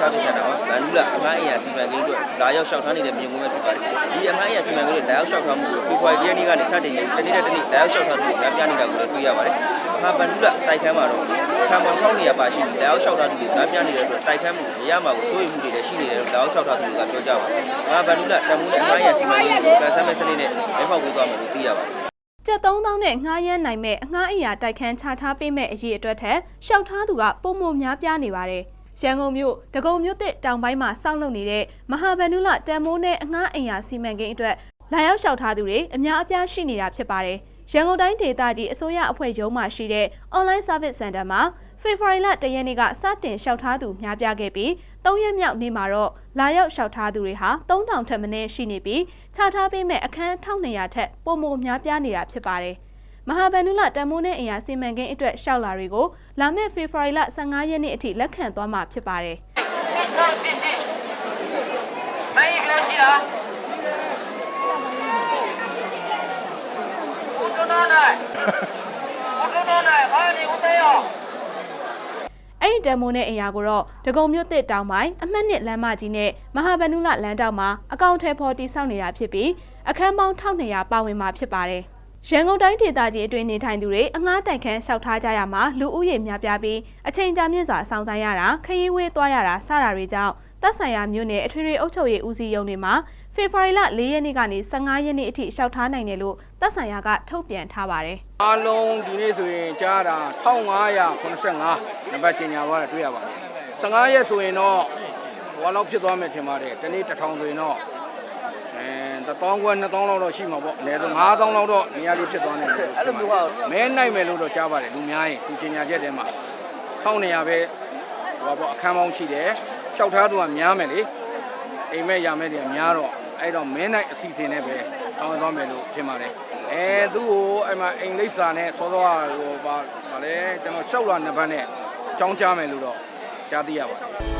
service center မှာဗန်နူလာအမှားအရာစီမံကိန်းအတွက်လာရောက်လျှောက်ထားနေတဲ့မြေငွေပဲဖြစ်ပါတယ်ဒီအမှားအရာစီမံကိန်းတွေလာရောက်လျှောက်ထားမှုကိုဖေဖော်ဝါရီရက်နေ့ကနေစတင်နေတနေ့တစ်နေ့လာရောက်လျှောက်ထားမှုကိုများပြားနေတာကိုလည်းတွေ့ရပါတယ်မဟာဗန်နူလာတိုက်ခန်းမှာတော့ခံပေါင်းထောက်နေရပါရှိပြီးလာရောက်လျှောက်ထားမှုကိုများပြားနေတဲ့အတွက်တိုက်ခန်းမှုမရမှာကိုစိုးရိမ်မှုတွေလည်းရှိနေတယ်လို့လာရောက်လျှောက်ထားသူတွေကပြောကြပါတယ်မဟာဗန်နူလာတမူနဲ့အမှားအရာစီမံကိန်းကိုကန်ဆယ်မဲ့စနစ်နဲ့လက်ဖောက်ပေးသွားမယ်လို့သိရပါတယ်ကျပ်3000နဲ့ငှားရမ်းနိုင်မဲ့အငှားအိမ်ယာတိုက်ခန်းချထားပေးမဲ့အရေးအတွက်ထက်ရှောက်ထားသူကပုံမများပြားနေပါတယ်။ ရန်ကုန်မြို့ဒဂုံမြို့တစ်တောင်ပိုင်းမှာစောင့်လုပ်နေတဲ့မဟာဗန္ဓုလတန်မိုးနဲ့အငှားအိမ်ယာစီမံကိန်းအတွက်လာရောက်လျှောက်ထားသူတွေအများအပြားရှိနေတာဖြစ်ပါတယ်။ရန်ကုန်တိုင်းဒေသကြီးအစိုးရအဖွဲ့ရုံးမှရှိတဲ့ online service center မှာဖေဖော်ဝါရီလတရက်နေ့ကစတင်လျှောက်ထားသူများပြားခဲ့ပြီး၃ရက်မြောက်နေ့မှာတော့လာရောက်လျှောက်ထားသူတွေဟာ3000ထက်မနည်းရှိနေပြီးခြားထားပေးမဲ့အခန်း1200ထက်ပိုမိုများပြားနေတာဖြစ်ပါတယ်။ မဟာဗန္ဓုလတန်မိုးနဲ့အင်အားစီမံကိန်းအတွက်ရှောက်လာတွေကိုလာမယ့်ဖေဖော်ဝါရီလ15ရက်နေ့အထိလက်ခံသွားမှာဖြစ်ပါတယ်။နိုင်ရရှိလား။ဟုတ်တော့နိုင်။ဟုတ်တော့နိုင်။ဟာနေဦးသေးရော။အဲ့ဒီတံမိုးနဲ့အရာကိုတော့ဒဂုံမြို့တစ်တောင်ပိုင်းအမှတ်နှစ်လမ်းမကြီးနဲ့မဟာဗန္ဓုလလမ်းတောင်မှာအကောင့်ထဲပေါ်တိဆောက်နေတာဖြစ်ပြီးအခန်းပေါင်း1200ပါဝင်မှာဖြစ်ပါတယ်။ ရန်ကုန်တိုင်းဒေသကြီးအတွင်းနေထိုင်သူတွေအငှားတိုက်ခန်းလျှောက်ထားကြရမှာလူဦးရေများပြားပြီးအချိန်ကြာမြင့်စွာစောင့်ဆိုင်းရတာခရီးဝေးသွားရတာစတာတွေကြောင့်သက်ဆိုင်ရာမြို့နယ်အထွေထွေအုပ်ချုပ်ရေးဦးစီးရုံးတွေမှာဖေဖော်ဝါရီလ4ရက်နေ့ကနေ15ရက်နေ့အထိလျှောက်ထားနိုင်တယ်လို့သက်ဆိုင်ရာကထုတ်ပြန်ထားပါတယ်။အားလုံးဒီနေ့ဆိုရင်ကြားတာ1585နံပါတ်ကျင်ညာသွားတာတွေ့ရပါတယ်15ရက်ဆိုရင်တော့ဟိုလောက်ဖြစ်သွားမယ်ထင်ပါတယ်တနေ့1000ဆိုရင်တော့ အဲ1000ခွဲ2000လောက်တော့ရှိမှာပေါ့အနည်းဆုံး9000လောက်တော့နေရာလေးဖြစ်သွားနိုင်တယ်အဲ့လိုမျိုးကမဲနိုင်မယ်လို့တော့ကြားပါတယ်လူများရင်သူကျင်ညာချက်ထဲမှာ1200ပဲဟိုပါပေါ့အခန်းပေါင်းရှိတယ်လျှောက်ထားသူကများမယ်လေအိမ်မဲ့ရမယ်တွေကများတော့အဲ့တော့မဲနိုင်အစီအစဉ်နဲ့ပဲဆောင်ရွက်သွားမယ်လို့ထင်ပါတယ်အဲသူ့ကိုအဲ့မှာအိမ်လိပ်စာနဲ့စောစောကဟိုပါဗာလဲကျွန်တော်လျှောက်လာနှစ်ပတ်နဲ့အကြောင်းကြားမယ်လို့တော့ကြားသိရပါတယ်